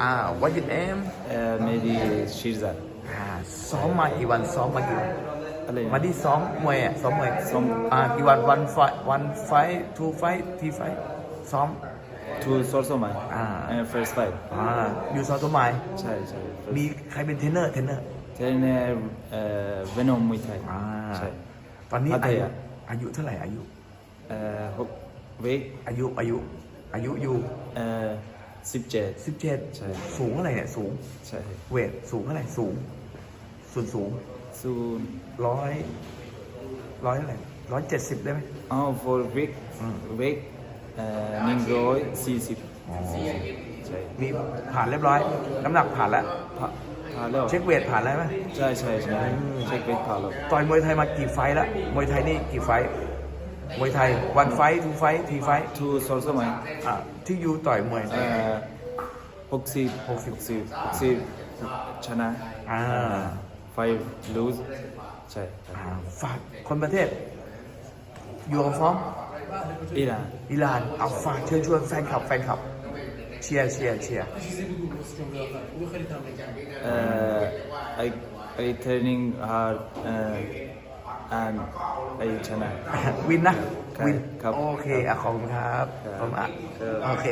อ่า what your name Uh, maybe Shirzad. อ่าซ้อมมากี่วันซ้อมมากี่วัน อะไรนะมาที่ซ้อมมวยอะซ้อมมวยซ้อม อ่ากี่วันวันไฟวันไฟทูไฟทีไฟซ้อม Two source of mine. Ah. And first fight. อ่าอยู่ซ้อมตัวไม้ใช่ใช่มีใครเป็นเทรนเนอร์เทรนเนอร์เทรนเนอร์เอ่อ Venom Muay Thai อ่า ใช่ ตอนนี้พัทอายุยา อายุเท่าไหร่อายุเอ่อหกเวกอายุอายุ อายุอยู่เอ่อ สิบเจ็ด สิบเจ็ดใช่ สูงเท่าไหร่เนี่ยสูง ใช่เวทสูงเท่าไหร่สูง ส่วนสูงซูนร้อยร้อยเท่าไหร่ร้อยเจ็ดสิบได้ไหมอ๋อ for week อืม week เอ่อหนึ่งร้อยสี่สิบอ๋อใช่มีผ่านเรียบร้อย น้ำหนักผ่านแล้วผ่าผ่านแล้วเช็คเวทผ่านแล้วไหมใช่ใช่ใช่เช็คเวทผ่านแล้วต่อยมวยไทยมากี่ไฟท์แล้วมวยไทยนี่กี่ไฟท์ มวยไทยวันไฟทูไฟทีไฟ two source of mine อะที่ยูต่อยมวยเอ่อหกสิบหกสิบหกสิบหกสิบชนะอ่า five lose ใช่อ่าฝากคนประเทศอยู่กับฟ้องอิหร่านอิหร่านเอาฝากเชิญชวนแฟนคลับแฟนคลับเชียร์เชียร์เชียร์ uh, I I training hard uh, and I ชนะ วินนะ ครับวิน ครับโอเคอะขอบคุณครับ ครับขอบคุณอะ ครับ โอเค